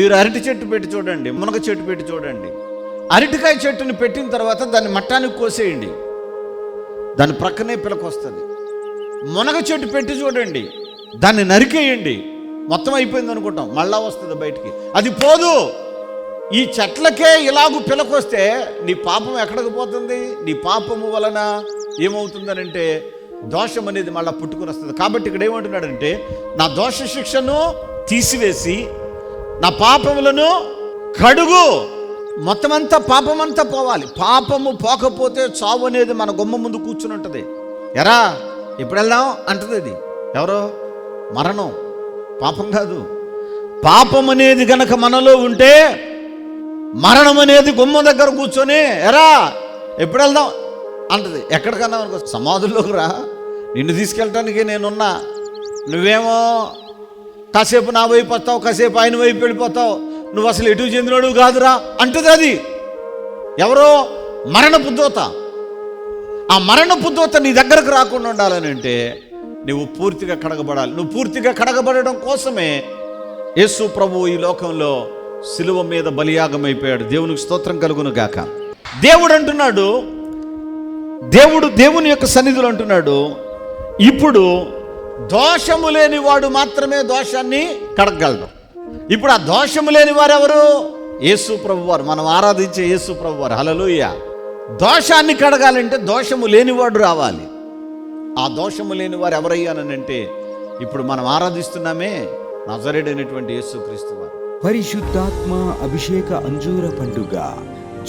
మీరు అరటి చెట్టు పెట్టి చూడండి మునగ చెట్టు పెట్టి చూడండి. అరటికాయ చెట్టుని పెట్టిన తర్వాత దాన్ని మట్టానికి కోసేయండి. దాని ప్రక్కనే పిలక వస్తుంది మునగ చెట్టు పెట్టి చూడండి దాన్ని నరికేయండి. మొత్తం అయిపోయింది అనుకుంటాం మళ్ళా వస్తుంది బయటికి. అది పోదు. ఈ చెట్లకే ఇలాగూ పిలకొస్తే నీ పాపం ఎక్కడికి పోతుంది? నీ పాపము వలన ఏమవుతుందనంటే దోషం అనేది మళ్ళీ పుట్టుకుని వస్తుంది కాబట్టి ఇక్కడ ఏమంటున్నాడంటే నా దోష శిక్షను తీసివేసి నా పాపములను కడుగు. మొత్తం అంతా పాపమంతా పోవాలి. పాపము పోకపోతే చావు అనేది మన గుమ్మ ముందు కూర్చుని ఉంటుంది. ఎరా ఇప్పుడు వెళ్దాం అంటది అది. ఎవరో? మరణం. పాపం కాదు. పాపం అనేది గనక మనలో ఉంటే మరణం అనేది గుమ్మ దగ్గర కూర్చొని ఎరా ఎప్పుడు వెళ్దాం అంటది. ఎక్కడికన్నా అనుకో సమాధుల్లోకి రా. నిన్ను తీసుకెళ్ళటానికి నేనున్నా. నువ్వేమో కాసేపు నా వైపు వస్తావు కాసేపు ఆయన వైపు వెళ్ళిపోతావు. నువ్వు అసలు ఎటు చెందినోడు కాదురా అంటుంది అది. ఎవరో మరణపు దూత ఆ మరణపు దూత నీ దగ్గరకు రాకుండా ఉండాలని అంటే నువ్వు పూర్తిగా కడగబడాలి. నువ్వు పూర్తిగా కడగబడడం కోసమే యేసు ప్రభు ఈ లోకంలో సిలువ మీద బలియాగం అయిపోయాడు దేవునికి స్తోత్రం కలుగును గాక. దేవుడు అంటున్నాడు దేవుడు దేవుని యొక్క సన్నిధులు అంటున్నాడు ఇప్పుడు దోషము లేని వాడు మాత్రమే దోషాన్ని కడగగలడు. ఇప్పుడు ఆ దోషము లేని వారు ఎవరు యేసు ప్రభు వారు మనం ఆరాధించే యేసు ప్రభు వారు హలలుయ దోషాన్ని కడగాలంటే దోషము లేనివాడు రావాలి. ఆ దోషము లేని వారు ఎవరయ్యానంటే ఇప్పుడు మనం ఆరాధిస్తున్నామే నజరేడైనటువంటి యేసుక్రీస్తు వారు. పరిశుద్ధాత్మ అభిషేక అంజూర పండుగ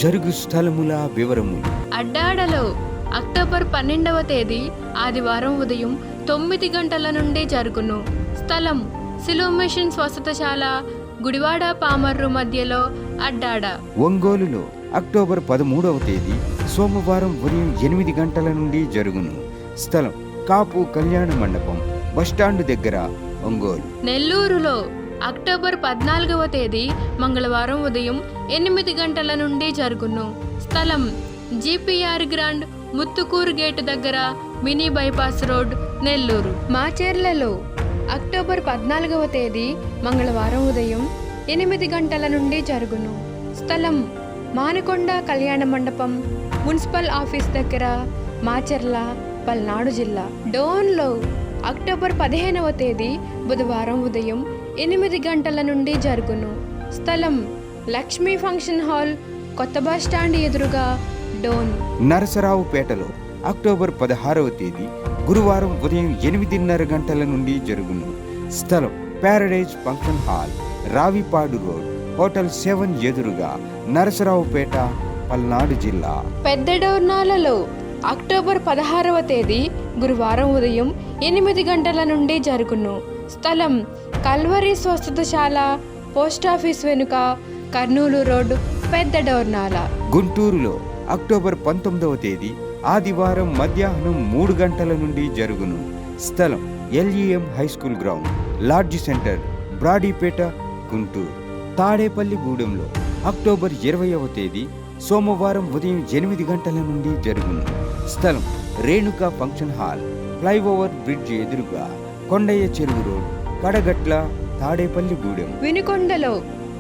జరుగు స్థలముల వివరములు అడ్డాడలో అక్టోబర్ పన్నెండవ తేదీ ఆదివారం ఉదయం తొమ్మిది గంటల నుండి జరుగును. స్థలం సిలువ మిషన్ స్వస్థతశాల గుడివాడ పామర్రు మధ్యలో అడ్డాడ. ఒంగోలులో అక్టోబర్ పదమూడవ తేదీ సోమవారం ఉదయం ఎనిమిది గంటల నుండి జరుగును. స్థలం కాపు కళ్యాణ మండపం బస్టాండ్ దగ్గర ఒంగోలు. నెల్లూరులో అక్టోబర్ పద్నాలుగవ తేదీ మంగళవారం ఉదయం ఎనిమిది గంటల నుండి జరుగును. స్థలం జీపీఆర్ గ్రాండ్ ముత్తుకూరు గేటు దగ్గర మినీ బైపాస్ రోడ్ నెల్లూరు. మాచేర్లలో అక్టోబర్ పద్నాలుగవ తేదీ మంగళవారం ఉదయం ఎనిమిది గంటల నుండి జరుగును. స్థలం మానకొండ కళ్యాణ మండపం మున్సిపల్ ఆఫీస్ దగ్గర మాచెర్ల పల్నాడు జిల్లా. డోన్లో అక్టోబర్ పదిహేనవ తేదీ బుధవారం ఉదయం ఎనిమిది గంటల నుండి జరుగును. స్థలం లక్ష్మీ ఫంక్షన్ హాల్ కొత్త బస్ స్టాండ్ ఎదురుగా డోన్. నరసరావుపేటలో అక్టోబర్ పదహారవ తేదీ గురువారం ఉదయం ఎనిమిదిన్నర గంటల నుండి జరుగును. స్థలం paradise function hall Ravipadu road hotel seven ఎదురుగా నరసరావుపేట పల్నాడు జిల్లా. పెద్ద డోర్నాలలో అక్టోబర్ పదహారవ తేదీ గురువారం ఉదయం ఎనిమిది గంటల నుండి జరుగును. స్థలం కల్వరి స్వస్థతశాల పోస్టాఫీస్ వెనుక కర్నూలు రోడ్ పెద్ద డోర్నాల. గుంటూరులో అక్టోబర్ పంతొమ్మిదవ తేదీ ఆదివారం మధ్యాహ్నం మూడు గంటల నుండి జరుగును. స్థలం LEM high school ground lodge centre Brodipet Guntur. Tadepalli గూడెంలో October ఇరవైవ తేదీ సోమవారం ఉదయం ఎనిమిది గంటల నుండి జరుగును. స్థలం Renuka function hall flyover bridge ఎదురుగా కొండయ్య చెరువు రోడ్ కడగట్ల తాడేపల్లిగూడెం వినుకొండలో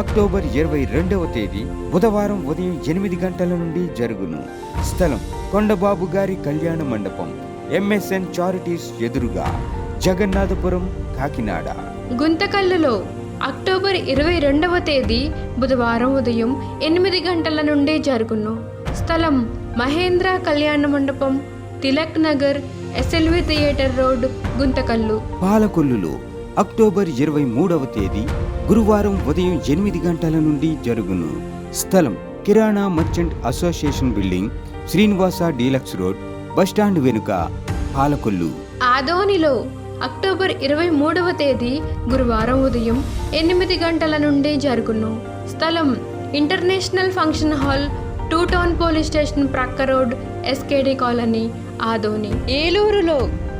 అక్టోబర్ ఇరవై రెండవ తేదీ బుధవారం ఉదయం ఎనిమిది గంటల నుండి జరుగును. స్థలం కొండబాబు గారి కళ్యాణ మండపం ఎంఎస్ఎన్ చారిటీస్ ఎదురుగా జగన్నాథపురం కాకినాడ. గుంతకల్లులో అక్టోబర్ ఇరవై రెండవ తేదీ బుధవారం ఉదయం ఎనిమిది గంటల నుండి జరుగును. స్థలం Mahendra Kalyana Mandapam Tilak Nagar SLV theatre road Guntakal. పాలకొల్లులో October ఇరవై మూడవ తేదీ గురువారం ఉదయం ఎనిమిది గంటల నుండి జరుగును. స్థలం Kirana merchant association building Srinivasa deluxe road bus stand వెనుక పాలకొల్లు. ఆదోనిలో అక్టోబర్ ఇరవై మూడవ తేదీ గురువారం ఉదయం ఎనిమిది గంటల నుండి జరుగును. స్థలం international function hall two town police station ప్రక్క రోడ్ ఎస్కేడి కాలనీ ఆదోని. ఏలూరులో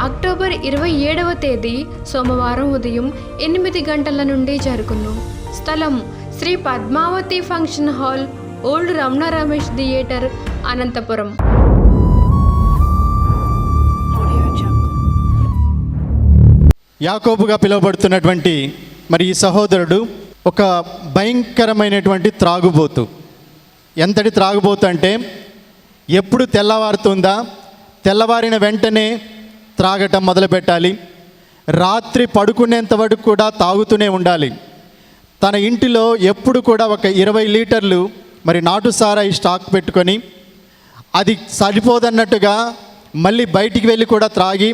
అక్టోబర్ ఇరవై ఏడవ తేదీ సోమవారం ఉదయం ఎనిమిది గంటల నుండి జరుగును. స్థలం Sri Padmavathi function hall old Ramana Ramesh theatre Anantapur. యాకోబుగా పిలువబడుతున్నటువంటి మరి ఈ సహోదరుడు ఒక భయంకరమైనటువంటి త్రాగుబోతు. ఎంతటి త్రాగుబోతు అంటే ఎప్పుడు తెల్లవారుతుందా? తెల్లవారిన వెంటనే త్రాగటం మొదలుపెట్టాలి. రాత్రి పడుకునేంత వరకు కూడా తాగుతూనే ఉండాలి. తన ఇంటిలో ఎప్పుడు కూడా ఒక ఇరవై లీటర్లు మరి నాటు సారాయి స్టాక్ పెట్టుకొని అది సరిపోదన్నట్టుగా మళ్ళీ బయటికి వెళ్ళి కూడా త్రాగి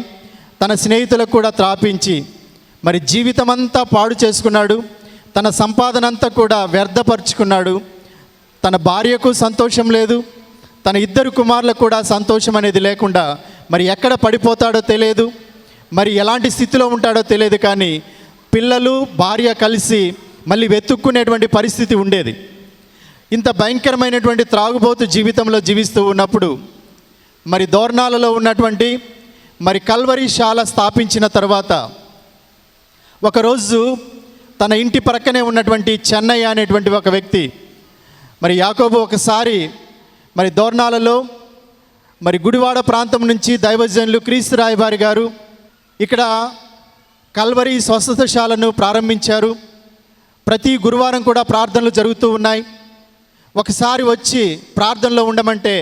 తన స్నేహితులకు కూడా త్రాపించి మరి జీవితమంతా పాడు చేసుకున్నాడు. తన సంపాదన అంతా కూడా వ్యర్థపరుచుకున్నాడు. తన భార్యకు సంతోషం లేదు. తన ఇద్దరు కుమారులకు కూడా సంతోషం అనేది లేకుండా మరి ఎక్కడ పడిపోతాడో తెలియదు. మరి ఎలాంటి స్థితిలో ఉంటాడో తెలియదు కానీ పిల్లలు భార్య కలిసి మళ్ళీ వెతుక్కునేటువంటి పరిస్థితి ఉండేది. ఇంత భయంకరమైనటువంటి త్రాగుబోతు జీవితంలో జీవిస్తూ ఉన్నప్పుడు మరి దోర్నాలలో ఉన్నటువంటి మరి కల్వరి శాల స్థాపించిన తర్వాత ఒకరోజు తన ఇంటి ప్రక్కనే ఉన్నటువంటి చెన్నయ్య అనేటువంటి ఒక వ్యక్తి మరి యాకోబు ఒకసారి మరి దోర్నాలలో మరి గుడివాడ ప్రాంతం నుంచి దైవజనులు క్రీస్తు రాయబారి గారు ఇక్కడ కల్వరి స్వస్థతశాలను ప్రారంభించారు. ప్రతి గురువారం కూడా ప్రార్థనలు జరుగుతూ ఉన్నాయి. ఒకసారి వచ్చి ప్రార్థనలో ఉండమంటే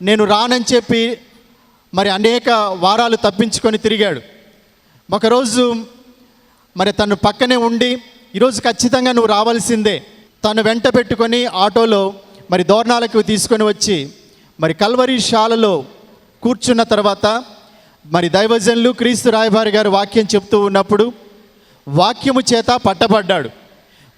నేను రానని చెప్పి మరి అనేక వారాలు తప్పించుకొని తిరిగాడు. ఒకరోజు మరి తను పక్కనే ఉండి ఈరోజు ఖచ్చితంగా నువ్వు రావాల్సిందే. తను వెంట పెట్టుకొని ఆటోలో మరి దోరణాలకు తీసుకొని వచ్చి మరి కల్వరి శాలలో కూర్చున్న తర్వాత మరి దైవజనులు క్రీస్తు రాయబారి గారు వాక్యం చెప్తూ ఉన్నప్పుడు వాక్యము చేత పట్టబడ్డాడు.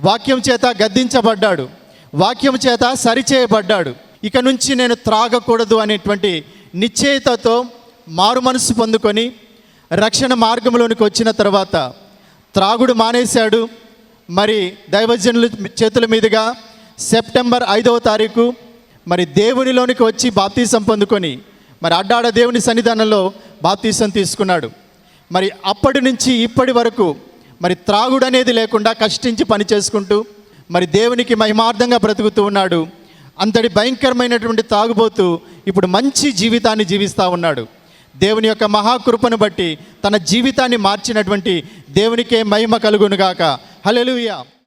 వాక్యం చేత గద్దించబడ్డాడు. వాక్యం చేత సరిచేయబడ్డాడు. ఇక నుంచి నేను త్రాగకూడదు అనేటువంటి నిశ్చయితతో మారు మనసు పొందుకొని రక్షణ మార్గంలోనికి వచ్చిన తర్వాత త్రాగుడు మానేశాడు. మరి దైవజనుల చేతుల మీదుగా సెప్టెంబర్ ఐదవ తారీఖు మరి దేవునిలోనికి వచ్చి బాప్తీసం పొందుకొని మరి అడ్డాడ దేవుని సన్నిధానంలో బాప్తీసం తీసుకున్నాడు. మరి అప్పటి నుంచి ఇప్పటి వరకు మరి త్రాగుడు అనేది లేకుండా కష్టించి పని చేసుకుంటూ మరి దేవునికి మహిమార్థంగా బ్రతుకుతూ ఉన్నాడు. అంతటి భయంకరమైనటువంటి తాగుబోతూ ఇప్పుడు మంచి జీవితాన్ని జీవిస్తూ ఉన్నాడు. దేవుని యొక్క మహాకృపను బట్టి తన జీవితాన్ని మార్చినటువంటి దేవునికే మహిమ కలుగునుగాక. హలెలుయా